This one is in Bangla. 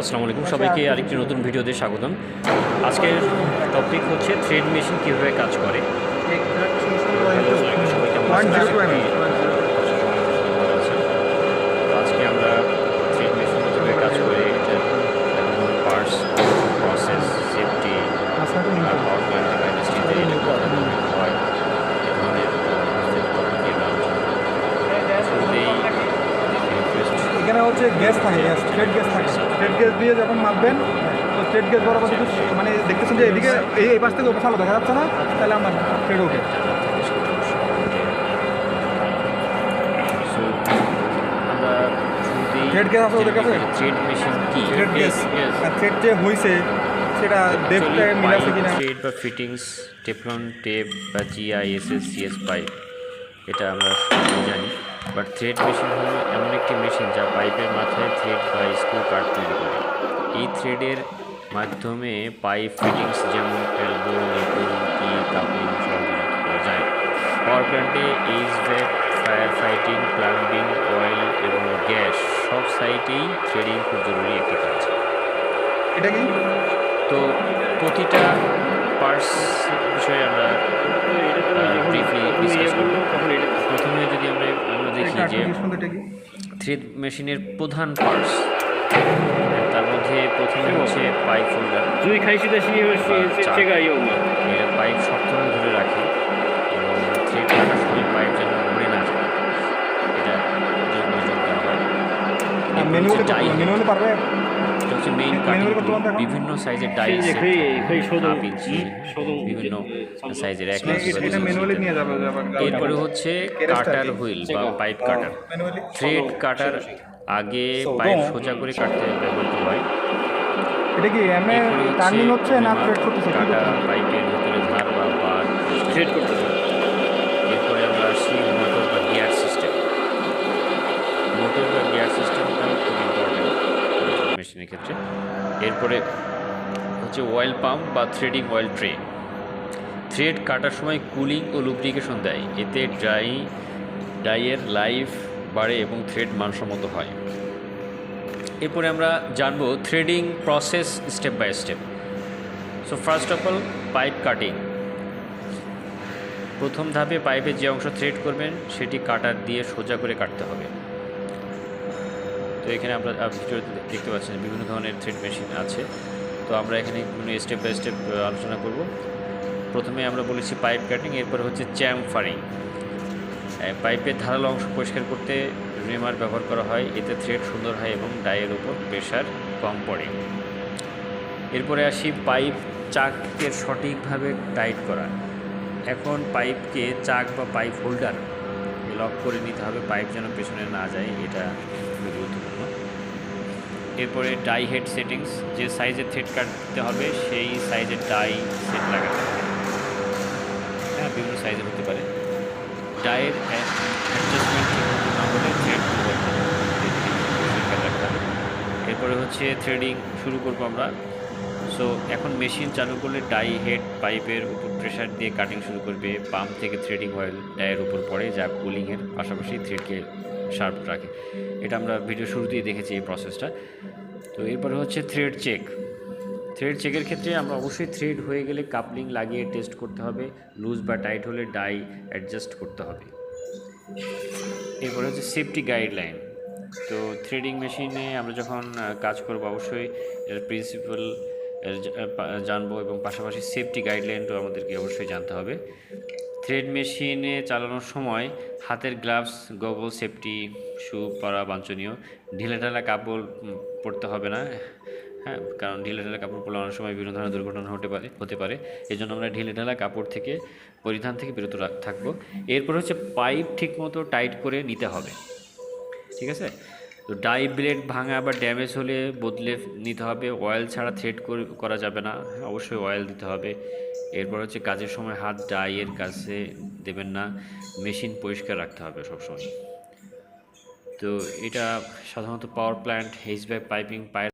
আসসালামু আলাইকুম। সবাইকে আরেকটি নতুন ভিডিওতে স্বাগতম। আজকের টপিক হচ্ছে থ্রেড মেশিন কীভাবে কাজ করে। সবাই কেমন আছেন? আশা করি ভালো আছেন। তো আজকে আমরা থ্রেড মেশিন কীভাবে কাজ করে এটা পার্টস প্রসেস সেফটি আর পাওয়ার প্ল্যান্ট বা ইন্ডাস্ট্রিতে এটা কীভাবে হয় এ ধরনের টপিক নিয়ে আমরা আলোচনা করব। শুরুতেই request এখানে হচ্ছে গ্যাস থাকে গ্যাস স্ট্রেট গ্যাস থাকে। স্ট্রেট গ্যাস দিয়ে যখন মাপবেন তো স্ট্রেট গ্যাস বরাবর যদি মানে দেখতেছেন যে এদিকে এই এই পাশ থেকে ওপাশ আলো দেখা যাচ্ছে না তাহলে আমার স্ট্রেট ওকে আছে ওদের কাছে? থ্রেড মেশিন কি? স্ট্রেট গ্যাস আর থ্রেড যে হয়েছে সেটা কিনা? থ্রেড বা ফিটিংস টেফলন টেপ বা G I S S CS pipe এটা আমরা জানি। বাট থ্রেড মেশিন হলো এমন একটি মেশিন যা পাইপের মাথায় থ্রেড বা স্ক্রু কাট তৈরি করে। এই থ্রেডের মাধ্যমে পাইপ ফিটিংস যেমন এলবো নিপুল কি কাপলিং সহযোগিতা করা যায়। Power প্ল্যান্টে H vac fire fighting plumbing oil এবং গ্যাস সব সাইটেই থ্রেডিং খুব জরুরি একটি কাজ। এটা কি? তো প্রতিটা পার্টস বিষয়ে আমরা ব্রিফলি ডিসকাস করব প্রথমে যদি আমরা আমরা দেখি এটা যে সুন্দর এটা কি থ্রেড মেশিনের প্রধান পার্টস তার মধ্যে প্রথমে হচ্ছে পাইপ হোল্ডার এটা পাইপ সবসময় ধরে রাখে। এবং থ্রেড কাটার সময় পাইপ যেন ঘুরে না যায় এটা জন্য যোগ দেওয়া হয়। হচ্ছে মেইন কাটিং বিভিন্ন সাইজের ডাইস হাফ ইঞ্চি বিভিন্ন সাইজের এক এরপরে হচ্ছে কাটার হুইল বা পাইপ কাটার থ্রেড কাটার আগে পাইপ সোজা করে কাটতে ব্যবহৃত হয়। এটা কি এমএ টার্নিং হচ্ছে না থ্রেড করতে সেটা পাইপের ভিতরে ধার বা বার থ্রেড করতে মেশিনের ক্ষেত্রে। এরপরে হচ্ছে অয়েল পাম্প বা থ্রেডিং অয়েল ট্রে থ্রেড কাটার সময় কুলিং ও লুব্রিকেশন দেয়। এতে ড্রাই ডাইয়ের লাইফ বাড়ে এবং থ্রেড মানসম্মত হয়। এরপরে আমরা জানব threading process step by step so first of all pipe cutting প্রথম ধাপে পাইপের যে অংশ থ্রেড করবেন, সেটি কাটার দিয়ে সোজা করে কাটতে হবে। তো এখানে আমরা ভিডিওতে দেখতে পাচ্ছেন বিভিন্ন ধরনের থ্রেড মেশিন আছে। তো আমরা এখানে বিভিন্ন স্টেপ বাই স্টেপ আলোচনা করব। প্রথমে আমরা বলেছি পাইপ কাটিং এরপর হচ্ছে চ্যামফারিং পাইপের ধারালো অংশ পরিষ্কার করতে রিমার ব্যবহার করা হয়। এতে থ্রেড সুন্দর হয় এবং ডায়ের উপর প্রেশার কম পড়ে। এরপরে আসি পাইপ চাককে সঠিকভাবে টাইট করা। এখন পাইপকে চাক বা পাইপ হোল্ডার লক করে নিতে হবে। পাইপ যেন পেছনে না যায়, এটা গুরুত্বপূর্ণ এরপরে ডাই হেড সেটিংস যে সাইজের থ্রেড কাটতে হবে, সেই সাইজের ডাই সেট লাগাতে হবে। হ্যাঁ বিভিন্ন সাইজের হতে পারে। ডায়ের অ্যাডজাস্টমেন্ট না হলে থ্রেড এরপরে হচ্ছে থ্রেডিং শুরু করব আমরা। সো এখন মেশিন চালু করলে ডাই হেড পাইপের উপর প্রেশার দিয়ে কাটিং শুরু করবে। পাম্প থেকে থ্রেডিং অয়েল ডায়ের উপর পড়ে, যা কুলিংয়ের পাশাপাশি থ্রেডকে শার্প রাখে এটা আমরা ভিডিও শুরুতেই দেখেছি এই প্রসেসটা তো এরপরে হচ্ছে থ্রেড চেক থ্রেড চেকের ক্ষেত্রে আমরা অবশ্যই থ্রেড হয়ে গেলে কাপলিং লাগিয়ে টেস্ট করতে হবে। লুজ বা টাইট হলে ডাই অ্যাডজাস্ট করতে হবে। এরপরে হচ্ছে সেফটি গাইডলাইন তো থ্রেডিং মেশিনে আমরা যখন কাজ করব অবশ্যই এর প্রিন্সিপাল জানব এবং পাশাপাশি সেফটি গাইডলাইনটাও আমাদেরকে অবশ্যই জানতে হবে। থ্রেড মেশিনে চালানোর সময় হাতের গ্লাভস, গগল সেফটি, শু পরা বাঞ্ছনীয়। ঢিলেঢালা কাপড় পরতে হবে না। হ্যাঁ কারণ ঢিলে ঢালা কাপড় পরলে অনেক সময় বিভিন্ন ধরনের দুর্ঘটনা হতে পারে হতে পারে। এই জন্য আমরা ঢিলেঢালা কাপড় থেকে পরিধান থেকে বিরত থাকব। এরপর হচ্ছে পাইপ ঠিকমতো টাইট করে নিতে হবে। ঠিক আছে? তো ডাই ব্লেড ভাঙা বা ড্যামেজ হলে বদলে নিতে হবে। অয়েল ছাড়া থ্রেড করা যাবে না। হ্যাঁ, অবশ্যই অয়েল দিতে হবে। এরপর হচ্ছে কাজের সময় হাত ডাইয়ের কাছে দেবেন না। মেশিন পরিষ্কার রাখতে হবে সবসময়। তো এটা সাধারণত power plant H vac piping pipe